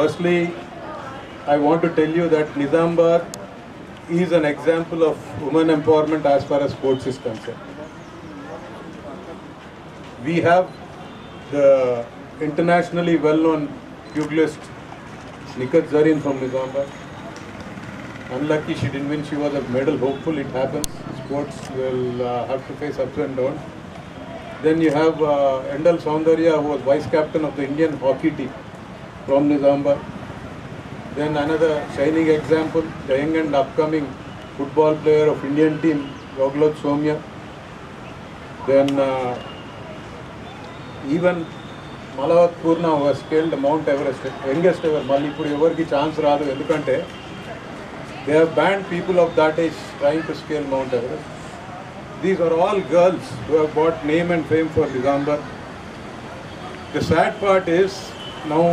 Firstly, I want to tell you that Nizambar is an example of women empowerment as far as sports is concerned. We have the internationally well-known pugilist Nikat Zarin from Nizambar. Unlucky she didn't win, she was a medal hopeful, it happens. Sports will uh, have to face ups and downs. Then you have uh, Endal Soundarya, who was vice captain of the Indian hockey team from Nizambar. Then another shining example, the young and upcoming football player of Indian team, Yoglot Somya. Then uh, even Malavath Purna scaled Mount Everest youngest ever మళ్ళీ ఇప్పుడు ఎవరికి chance రాదు ఎందుకంటే they have banned people of that age trying to scale Mount Everest these are all girls who have bought name and fame for December the sad part is now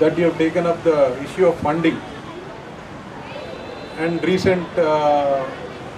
that you have taken up the issue of funding and recent uh,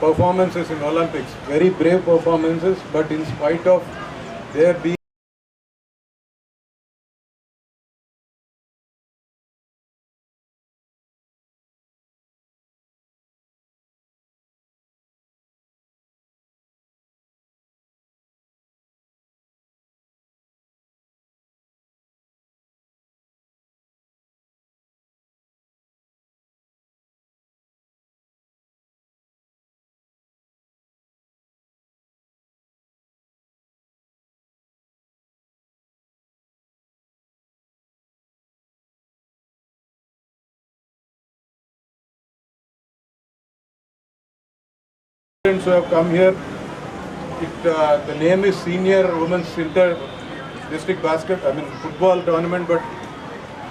performances in Olympics, very brave performances, but in spite of there being students who have come here. It, uh, the name is Senior Women's Inter District Basket, I mean football tournament, but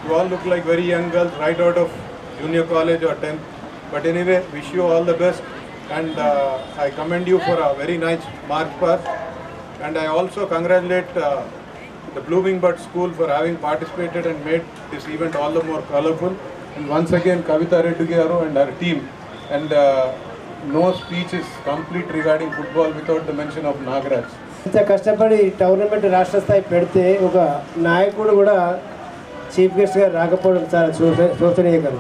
you all look like very young girls right out of junior college or 10th. But anyway, wish you all the best and uh, I commend you for a very nice march past. And I also congratulate uh, the Blooming Bud School for having participated and made this event all the more colorful. And once again, Kavita Reddy and her team. And uh, no speech complete complete football without without the mention of ఇంత కష్టపడి tournament రాష్ట్ర స్థాయి పెడితే ఒక నాయకుడు కూడా chief గెస్ట్గా రాకపోవడం చాలా శోచ శోచనీయకరం.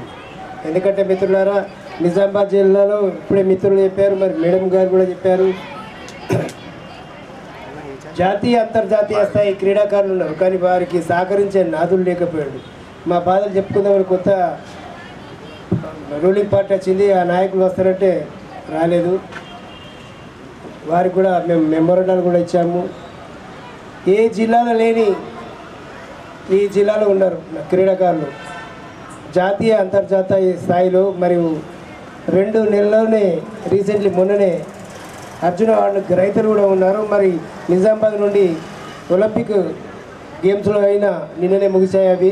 ఎందుకంటే మిత్రులారా నిజామాబాద్ జిల్లాలో ఇప్పుడే మిత్రులు చెప్పారు మరి మేడం గారు కూడా చెప్పారు. జాతీయ అంతర్జాతీయ స్థాయి క్రీడాకారులు ఉన్నారు కానీ వారికి సహకరించే నాదులు లేకపోయాడు. మా బాధలు చెప్పుకుందామని కొత్త రూలింగ్ పార్టీ వచ్చింది ఆ నాయకులు వస్తారంటే రాలేదు. వారికి కూడా మేము మెమోరండాలు కూడా ఇచ్చాము. ఏ జిల్లాలో లేని ఈ జిల్లాలో ఉన్నారు క్రీడాకారులు. జాతీయ అంతర్జాతీయ స్థాయిలో మరియు రెండు నెలల్లోనే రీసెంట్లీ మొన్ననే అర్జున అవార్డు రైతులు కూడా ఉన్నారు. మరి నిజామాబాద్ నుండి ఒలింపిక్ గేమ్స్లో అయినా నిన్ననే ముగిశాయి అవి.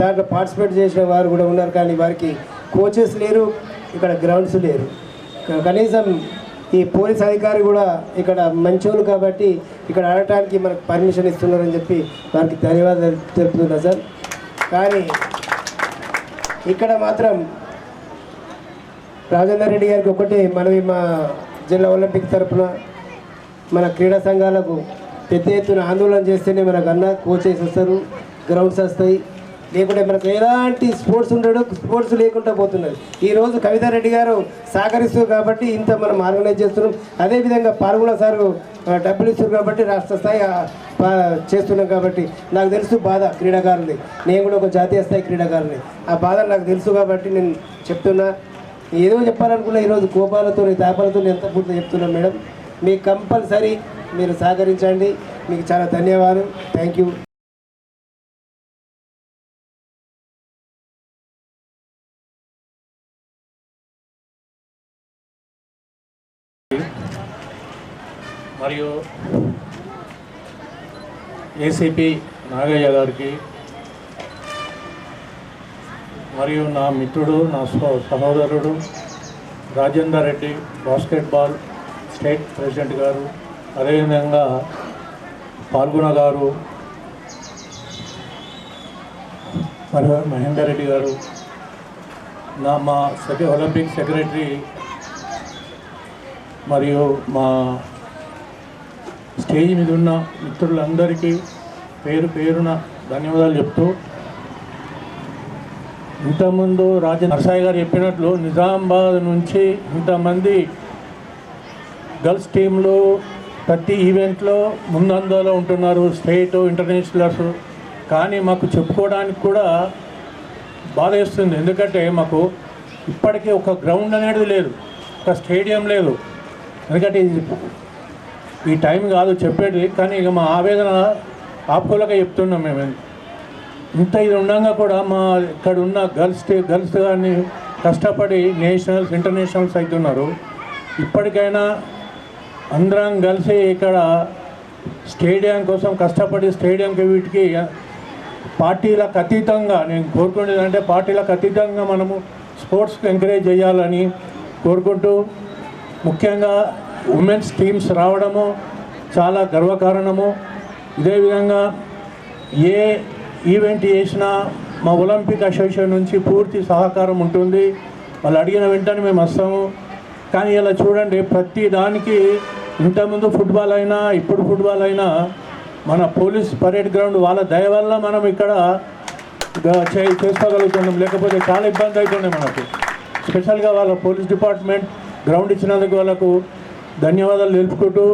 దాంట్లో పార్టిసిపేట్ చేసిన వారు కూడా ఉన్నారు కానీ వారికి కోచెస్ లేరు ఇక్కడ గ్రౌండ్స్ లేరు. కనీసం ఈ పోలీస్ అధికారి కూడా ఇక్కడ మంచోళ్ళు కాబట్టి ఇక్కడ ఆడటానికి మనకు పర్మిషన్ ఇస్తున్నారని చెప్పి వారికి ధన్యవాదాలు తెలుపుతున్నా సార్. కానీ ఇక్కడ మాత్రం రాజేందర్ రెడ్డి గారికి ఒకటి మనవి మా జిల్లా ఒలింపిక్ తరఫున మన క్రీడా సంఘాలకు పెద్ద ఎత్తున ఆందోళన చేస్తేనే మనకు అన్న కోచెస్ వస్తారు గ్రౌండ్స్ వస్తాయి. లేకుంటే మనకు ఎలాంటి స్పోర్ట్స్ ఉండడు స్పోర్ట్స్ లేకుండా పోతున్నది. ఈరోజు కవితారెడ్డి గారు సహకరిస్తూ కాబట్టి ఇంత మనం ఆర్గనైజ్ చేస్తున్నాం. అదేవిధంగా పాల్గొన సార్ డబ్బులు ఇస్తారు కాబట్టి రాష్ట్ర స్థాయి చేస్తున్నాం కాబట్టి నాకు తెలుసు బాధ క్రీడాకారుని నేను కూడా ఒక జాతీయ స్థాయి క్రీడాకారుని. ఆ బాధ నాకు తెలుసు కాబట్టి నేను చెప్తున్నా. ఏదో చెప్పాలనుకున్నా ఈరోజు కోపాలతో తాపాలతో ఎంత పూర్తి చెప్తున్నాను మేడం. మీకు కంపల్సరీ మీరు సహకరించండి. మీకు చాలా ధన్యవాదాలు. Thank you. మరియు ఏసీపీ నాగయ్య గారికి మరియు నా మిత్రుడు నా సహోదరుడు Rajender Reddy basketball state president గారు అదేవిధంగా పాల్గొన గారు మరియు మహేందర్ రెడ్డి గారు నా మా సెక్ర ఒలింపిక్ సెక్రటరీ మరియు మా స్టేజ్ మీద ఉన్న మిత్రులందరికీ పేరు పేరున ధన్యవాదాలు చెప్తూ ఇంతకుముందు రాజ నరసాయి గారు చెప్పినట్లు నిజామాబాద్ నుంచి ఇంతమంది గర్ల్స్ టీంలో ప్రతి ఈవెంట్లో ముందంజలో ఉంటున్నారు స్టేట్ ఇంటర్నేషనల్స్. కానీ మాకు చెప్పుకోవడానికి కూడా బాధ వేస్తుంది. ఎందుకంటే మాకు ఇప్పటికీ ఒక గ్రౌండ్ అనేది లేదు ఒక స్టేడియం లేదు. ఎందుకంటే ఈ టైం కాదు చెప్పేది. కానీ ఇక మా ఆవేదన ఆపుకోలేక చెప్తున్నాం మేము. ఇంత ఇది ఉండగా కూడా మా ఇక్కడ ఉన్న గర్ల్స్ గర్ల్స్ కానీ కష్టపడి నేషనల్స్ ఇంటర్నేషనల్స్ అవుతున్నారు ఇప్పటికైనా అందరం కలిసి ఇక్కడ స్టేడియం కోసం కష్టపడి స్టేడియంకి వీటికి పార్టీలకు అతీతంగా నేను కోరుకునేది అంటే పార్టీలకు అతీతంగా మనము స్పోర్ట్స్కి ఎంకరేజ్ చేయాలని కోరుకుంటూ ముఖ్యంగా ఉమెన్స్ టీమ్స్ రావడము చాలా గర్వకారణము. ఇదే విధంగా ఏ ఈవెంట్ చేసినా మా ఒలింపిక్ అసోసియేషన్ నుంచి పూర్తి సహకారం ఉంటుంది. వాళ్ళు అడిగిన వెంటనే మేము వస్తాము. కానీ ఇలా చూడండి ప్రతి దానికి ఇంతకుముందు ఫుట్బాల్ అయినా ఇప్పుడు ఫుట్బాల్ అయినా మన పోలీస్ పరేడ్ గ్రౌండ్ వాళ్ళ దయ వల్ల మనం ఇక్కడ చేసుకోగలుగుతున్నాం. లేకపోతే చాలా ఇబ్బంది అవుతుండే మనకు. స్పెషల్గా వాళ్ళ పోలీస్ డిపార్ట్మెంట్ గ్రౌండ్ ఇచ్చినందుకు వాళ్ళకు ధన్యవాదాలు తెలుపుకుంటూ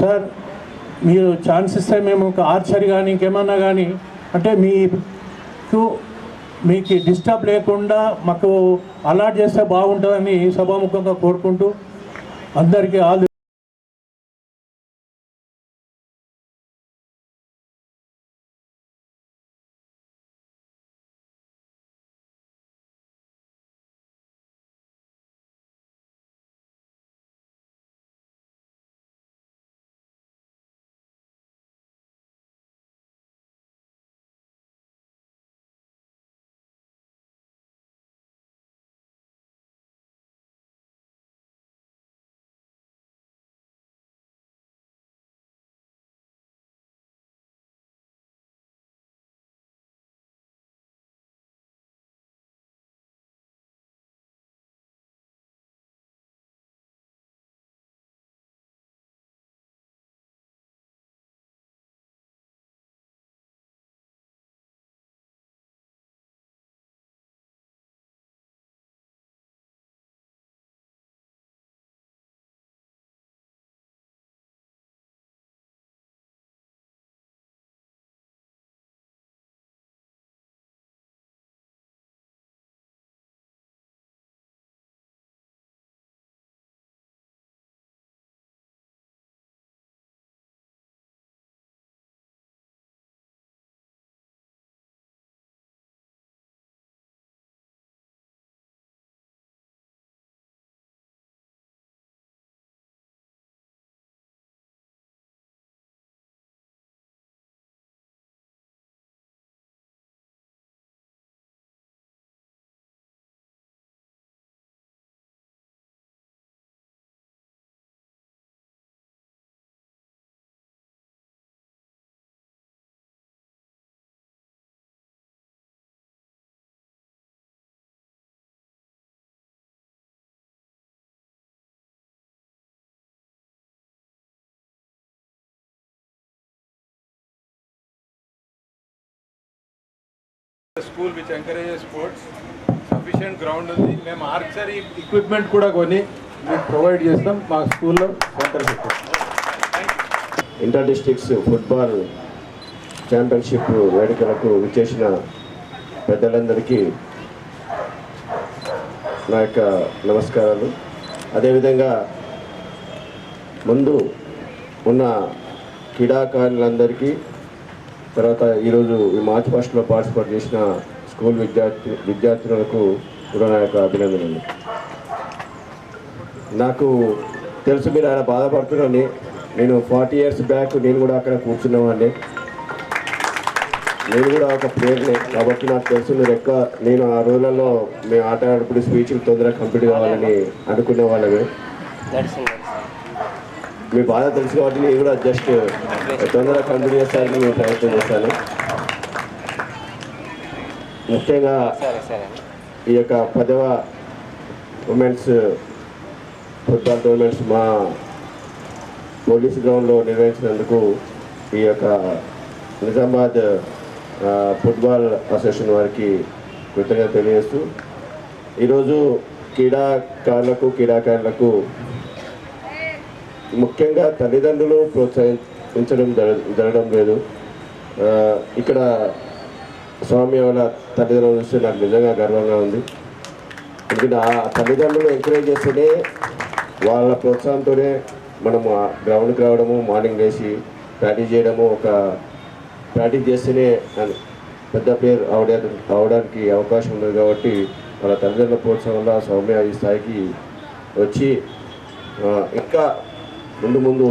సార్ మీరు ఛాన్స్ ఇస్తే మేము ఒక ఆర్చరీ కానీ ఇంకేమన్నా కానీ అంటే మీకు మీకు డిస్టర్బ్ లేకుండా మాకు అలాట్ చేస్తే బాగుంటుందని సభాముఖంగా కోరుకుంటూ అందరికీ all school which encourages sports sufficient ground ఉంది. మేము ఆర్చరీ ఎక్విప్మెంట్ కూడా కొని మేము ప్రొవైడ్ చేస్తాం. మా స్కూల్లో సెంటర్ పెట్టాం. ఇంటర్ డిస్ట్రిక్ట్స్ ఫుట్బాల్ ఛాంపియన్షిప్ వేడుకలకు విచ్చేసిన పెద్దలందరికీ నా యొక్క నమస్కారాలు. అదేవిధంగా ముందు ఉన్న క్రీడాకారులందరికీ తర్వాత ఈరోజు ఈ మార్చ్ ఫస్ట్లో పార్టిసిపేట్ చేసిన స్కూల్ విద్యార్థి విద్యార్థులకు కూడా నా యొక్క అభినందనలు. నాకు తెలుసు మీరు ఆయన బాధపడుతున్నాను నేను ఫార్టీ ఇయర్స్ బ్యాక్ నేను కూడా అక్కడ కూర్చున్నవాడిని. నేను కూడా ఒక ప్లేయర్నే. కాబట్టి నాకు తెలుసు మీరు ఎక్కువ నేను ఆ రోజులలో మేము ఆట ఆడినప్పుడు స్పీచ్లు తొందరగా కంప్లీట్ కావాలని అనుకునే వాళ్ళమే మీ బాధ తెలుసు కాబట్టి నేను కూడా జస్ట్ uh, తొందరగా కంటిన్యూ చేస్తానికి మేము ప్రయత్నం చేస్తాను. ముఖ్యంగా ఈ యొక్క పదవ ఉమెన్స్ ఫుట్బాల్ టోర్నమెంట్స్ మా పోలీస్ గ్రౌండ్లో నిర్వహించినందుకు ఈ యొక్క నిజామాబాద్ ఫుట్బాల్ అసోసియేషన్ వారికి కృతజ్ఞత తెలియజేస్తూ ఈరోజు క్రీడాకారులకు క్రీడాకారులకు ముఖ్యంగా తల్లిదండ్రులు ప్రోత్సహించడం జరగడం లేదు. ఇక్కడ స్వామి వాళ్ళ తల్లిదండ్రులు చూస్తే నాకు నిజంగా గర్వంగా ఉంది. ఎందుకంటే ఆ తల్లిదండ్రులు ఎంకరేజ్ చేస్తేనే వాళ్ళ ప్రోత్సాహంతోనే మనము ఆ గ్రౌండ్కి రావడము మార్నింగ్ లేచి ప్రాక్టీస్ చేయడము ఒక ప్రాక్టీస్ చేస్తేనే పెద్ద ప్లేయర్ అవడా అవడానికి అవకాశం ఉంది కాబట్టి వాళ్ళ తల్లిదండ్రుల ప్రోత్సాహం వల్ల సౌమ్య ఈ స్థాయికి వచ్చి ఇంకా ముందు ముందు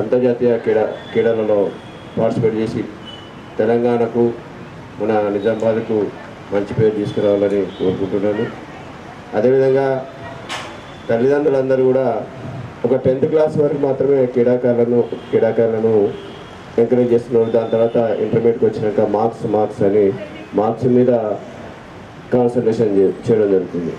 అంతర్జాతీయ క్రీడా క్రీడలలో పార్టిసిపేట్ చేసి తెలంగాణకు మన నిజామాబాద్కు మంచి పేరు తీసుకురావాలని కోరుకుంటున్నాను. అదేవిధంగా తల్లిదండ్రులందరూ కూడా ఒక టెన్త్ క్లాస్ వరకు మాత్రమే క్రీడాకారులను క్రీడాకారులను ఎంకరేజ్ చేస్తున్నారు. దాని తర్వాత ఇంటర్మీడియట్కి వచ్చినాక మార్క్స్ మార్క్స్ అని మార్క్స్ మీద కాన్సన్ట్రేషన్ చేయడం జరుగుతుంది.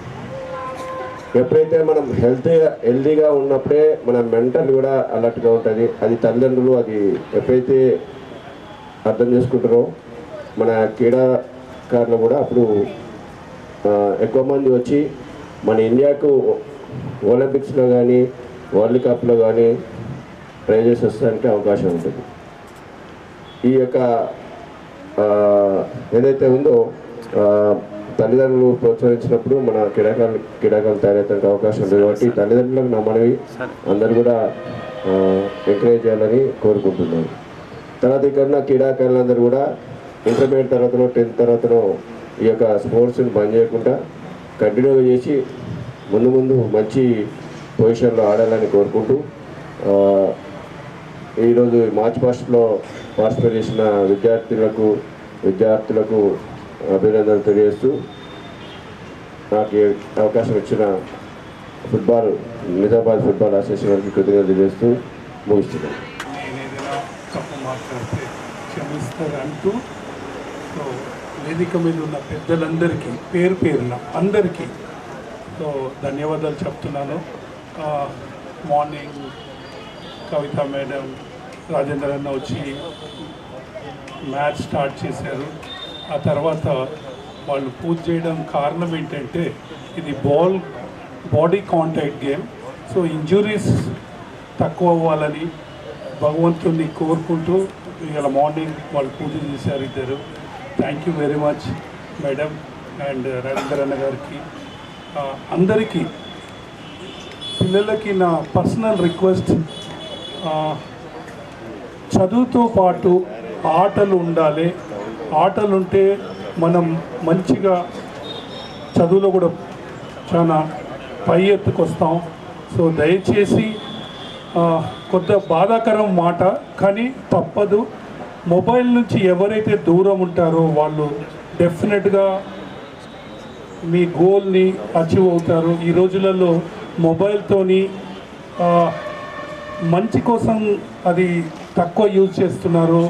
ఎప్పుడైతే మనం హెల్తీగా హెల్తీగా ఉన్నప్పుడే మన మెంటల్ కూడా అలర్ట్గా ఉంటుంది. అది తల్లిదండ్రులు అది ఎప్పుడైతే అర్థం చేసుకుంటారో మన క్రీడాకారులు కూడా అప్పుడు ఎక్కువ మంది వచ్చి మన ఇండియాకు ఒలింపిక్స్లో కానీ వరల్డ్ కప్లో కానీ ప్రైజెస్ వస్తానికి అవకాశం ఉంటుంది. ఈ యొక్క ఏదైతే ఉందో తల్లిదండ్రులు ప్రోత్సహించినప్పుడు మన క్రీడాకారులు క్రీడాకారులు తయారయ్యేందుకు అవకాశం ఉంది కాబట్టి తల్లిదండ్రులకు నా మనవి అందరూ కూడా ఎంకరేజ్ చేయాలని కోరుకుంటున్నాను. తర్వాత ఇక్కడ ఉన్న క్రీడాకారులందరూ కూడా ఇంటర్మీడియట్ తర్వాతనో టెన్త్ తర్వాతనో ఈ యొక్క స్పోర్ట్స్ని బంద్ చేయకుండా కంటిన్యూగా చేసి ముందు ముందు మంచి పొజిషన్లో ఆడాలని కోరుకుంటూ ఈరోజు మార్చ్ ఫస్ట్లో పార్టిసిపేట్ చేసిన విద్యార్థులకు విద్యార్థులకు అభినందనలు తెలియజేస్తూ నాకు అవకాశం ఇచ్చిన ఫుట్బాల్ నిజామాబాద్ ఫుట్బాల్ అసోసియేషన్ వారికి కృతజ్ఞతలు తెలియజేస్తూ ముగిస్తున్నాను. అంటూ సో వేదిక మీద ఉన్న పెద్దలందరికీ పేరు పేరున అందరికీ సో ధన్యవాదాలు చెప్తున్నాను. మార్నింగ్ కవిత మేడం రాజేంద్ర అన్న వచ్చి మ్యాచ్ స్టార్ట్ చేశారు. ఆ తర్వాత వాళ్ళు పూజ చేయడం కారణం ఏంటంటే ఇది ball body contact game. So injuries తక్కువ అవ్వాలని భగవంతుడిని కోరుకుంటూ ఇవాళ మార్నింగ్ వాళ్ళు పూజ చేశారు ఇద్దరు. Thank you very much madam and Ravindra అన్న గారికి. అందరికీ పిల్లలకి నా పర్సనల్ రిక్వెస్ట్ చదువుతో పాటు ఆటలు ఉండాలి. ఆటలు ఉంటే మనం మంచిగా చదువులో కూడా చాలా పై ఎత్తుకొస్తాం. సో దయచేసి కొంత బాధాకరం మాట కానీ తప్పదు. మొబైల్ నుంచి ఎవరైతే దూరం ఉంటారో వాళ్ళు డెఫినెట్గా మీ గోల్ని అచీవ్ అవుతారు. ఈ రోజులలో మొబైల్తోని మంచి కోసం అది తక్కువ యూజ్ చేస్తున్నారు.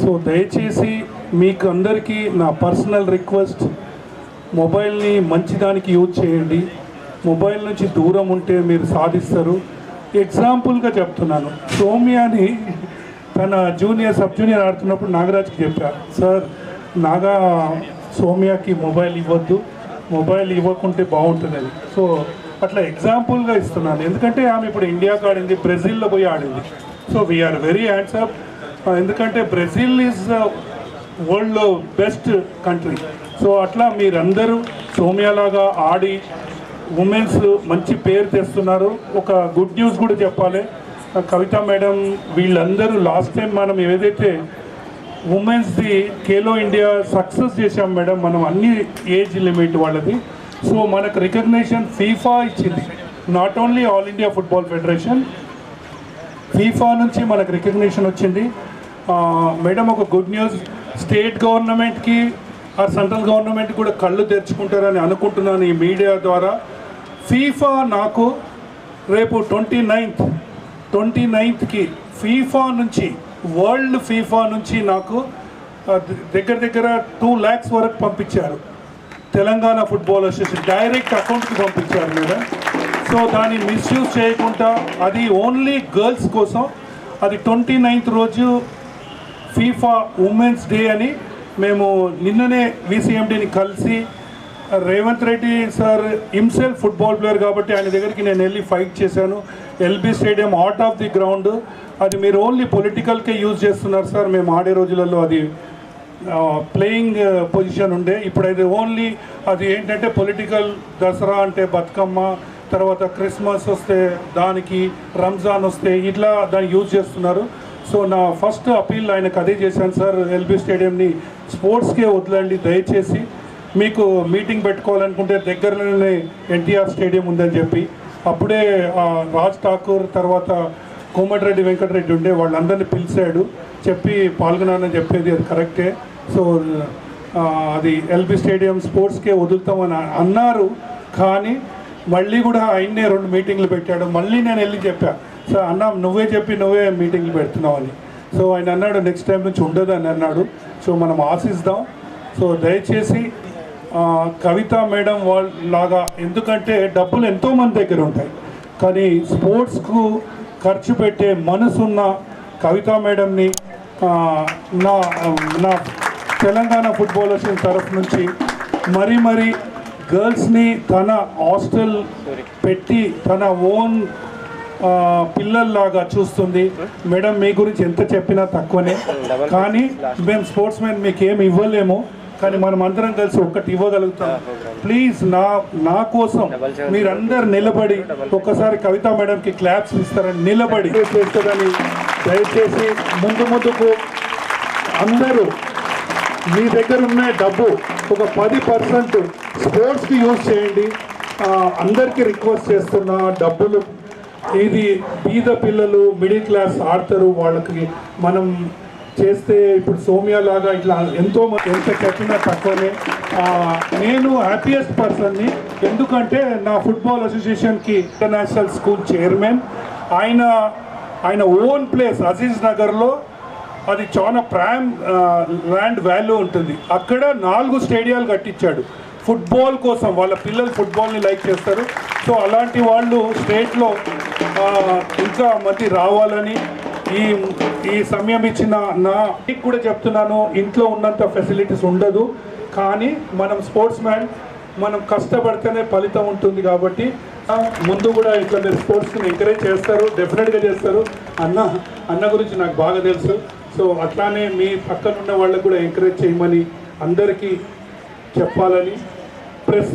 సో దయచేసి మీకు అందరికీ నా పర్సనల్ రిక్వెస్ట్ మొబైల్ని మంచిదానికి యూజ్ చేయండి. మొబైల్ నుంచి దూరం ఉంటే మీరు సాధిస్తారు. ఎగ్జాంపుల్గా చెప్తున్నాను. సౌమ్యాని తన జూనియర్ సబ్ జూనియర్ ఆడుతున్నప్పుడు నాగరాజ్కి చెప్పారు సార్ నాగా సోమ్యాకి మొబైల్ ఇవ్వద్దు. మొబైల్ ఇవ్వకుంటే బాగుంటుంది సో అట్లా ఎగ్జాంపుల్గా ఇస్తున్నాను. ఎందుకంటే ఆమె ఇప్పుడు ఇండియాకి ఆడింది బ్రెజిల్లో పోయి ఆడింది. So we are very hands up ఎందుకంటే బ్రెజిల్ ఈజ్ వరల్డ్లో బెస్ట్ కంట్రీ సో అట్లా మీరందరూ సోమ్యలాగా ఆడి ఉమెన్స్ మంచి పేరు తెస్తున్నారు. ఒక గుడ్ న్యూస్ కూడా చెప్పాలి. కవిత మేడం వీళ్ళందరూ లాస్ట్ టైం మనం ఏదైతే ఉమెన్స్ది ఖేలో ఇండియా సక్సెస్ చేశాం మేడం మనం అన్ని ఏజ్ లిమిట్ వాళ్ళది. సో మనకు రికగ్నేషన్ ఫీఫా ఇచ్చింది. Not only All India Football Federation FIFA నుంచి మనకు రికగ్నేషన్ వచ్చింది. మేడం ఒక గుడ్ న్యూస్. స్టేట్ గవర్నమెంట్కి ఆ సెంట్రల్ గవర్నమెంట్ కూడా కళ్ళు తెరుచుకుంటారని అనుకుంటున్నాను ఈ మీడియా ద్వారా. ఫీఫా నాకు రేపు ట్వంటీ నైన్త్ ట్వంటీ నైన్త్కి ఫీఫా నుంచి వరల్డ్ ఫీఫా నుంచి నాకు దగ్గర దగ్గర టూ ల్యాక్స్ వరకు పంపించారు. తెలంగాణ ఫుట్బాల్ అసోసియేషన్ డైరెక్ట్ అకౌంట్కి పంపించారు మేడం. సో దాన్ని మిస్యూజ్ చేయకుండా అది ఓన్లీ గర్ల్స్ కోసం అది ట్వంటీ నైన్త్ రోజు ఫీఫా ఉమెన్స్ డే అని మేము నిన్ననే విసిఎండిని కలిసి Revanth Reddy sir himself football player కాబట్టి ఆయన దగ్గరికి నేను వెళ్ళి ఫైట్ చేశాను. LB stadium heart of the ground. అది మీరు ఓన్లీ పొలిటికల్కే యూజ్ చేస్తున్నారు సార్. మేము ఆడే రోజులలో అది ప్లేయింగ్ పొజిషన్ ఉండే. ఇప్పుడైతే ఓన్లీ అది ఏంటంటే పొలిటికల్ దసరా అంటే బతుకమ్మ తర్వాత క్రిస్మస్ వస్తే దానికి రంజాన్ వస్తే ఇట్లా దాన్ని యూజ్ చేస్తున్నారు. సో నా ఫస్ట్ అపీల్ ఆయనకు అదే చేశాను సార్ ఎల్బీ స్టేడియంని స్పోర్ట్స్కే వదలండి దయచేసి. మీకు మీటింగ్ పెట్టుకోవాలనుకుంటే దగ్గరలోనే ఎన్టీఆర్ స్టేడియం ఉందని చెప్పి. అప్పుడే రాజ్ ఠాకూర్ తర్వాత కోమటిరెడ్డి వెంకటరెడ్డి ఉండే వాళ్ళందరినీ పిలిచాడు. చెప్పి పాల్గొనాలని చెప్పేది అది కరెక్టే. సో అది ఎల్బీ స్టేడియం స్పోర్ట్స్కే వదులుతామని అన్నారు. కానీ మళ్ళీ కూడా ఆయన్నే రెండు మీటింగ్లు పెట్టాడు. మళ్ళీ నేను వెళ్ళి చెప్పా. సో అన్న నువ్వే చెప్పి నువ్వే మీటింగ్లు పెడుతున్నావు అని. సో ఆయన అన్నాడు నెక్స్ట్ టైం నుంచి ఉండదు అని అన్నాడు. సో మనం ఆశిస్తాం. సో దయచేసి కవిత మేడం వాళ్ళ లాగా ఎందుకంటే డబ్బులు ఎంతోమంది దగ్గర ఉంటాయి. కానీ స్పోర్ట్స్కు ఖర్చు పెట్టే మనసున్న కవిత మేడంని నా నా తెలంగాణ ఫుట్బాల్ అసోసియేషన్ తరఫు నుంచి మరీ మరీ గర్ల్స్ని తన హాస్టల్ పెట్టి తన ఓన్ పిల్లల్లాగా చూస్తుంది. మేడం మీ గురించి ఎంత చెప్పినా తక్కువనే. కానీ మేము స్పోర్ట్స్ మ్యాన్ మీకు ఏమి ఇవ్వలేము. కానీ మనం అందరం కలిసి ఒక్కటి ఇవ్వగలుగుతాం. ప్లీజ్ నా నా కోసం మీరందరు నిలబడి ఒక్కసారి కవిత మేడంకి క్లాప్స్ ఇస్తారని నిలబడి. చేస్తుందని దయచేసి ముందు ముందుకు అందరూ మీ దగ్గర ఉన్న డబ్బు ఒక పది పర్సెంట్ స్పోర్ట్స్కి యూజ్ చేయండి. అందరికీ రిక్వెస్ట్ చేస్తున్నా డబ్బులు ఇది బీద పిల్లలు మిడిల్ క్లాస్ ఆడతారు వాళ్ళకి మనం చేస్తే ఇప్పుడు సోమియా లాగా ఇట్లా ఎంతో ఎంత కట్టినా తక్కువనే. నేను హ్యాపీయెస్ట్ పర్సన్ని ఎందుకంటే నా ఫుట్బాల్ అసోసియేషన్కి ఇంటర్నేషనల్ స్కూల్ చైర్మన్ ఆయన ఆయన ఓన్ ప్లేస్ అజీజ్ నగర్లో అది చాలా ప్రైమ్ ల్యాండ్ వాల్యూ ఉంటుంది. అక్కడ నాలుగు స్టేడియాలు కట్టించాడు. ఫుట్బాల్ కోసం వాళ్ళ పిల్లలు ఫుట్బాల్ని లైక్ చేస్తారు. సో అలాంటి వాళ్ళు స్టేట్లో ఇంకా మంది రావాలని ఈ ఈ సమయం ఇచ్చిన నా మీకు కూడా చెప్తున్నాను ఇంట్లో ఉన్నంత ఫెసిలిటీస్ ఉండదు. కానీ మనం స్పోర్ట్స్ మ్యాన్ మనం కష్టపడితేనే ఫలితం ఉంటుంది కాబట్టి ముందు కూడా ఇట్లా మీరు స్పోర్ట్స్ని ఎంకరేజ్ చేస్తారు డెఫినెట్గా చేస్తారు. అన్న అన్న గురించి నాకు బాగా తెలుసు. సో అట్లానే మీ పక్కనున్న వాళ్ళకు కూడా ఎంకరేజ్ చేయమని అందరికీ చెప్పాలని ప్లస్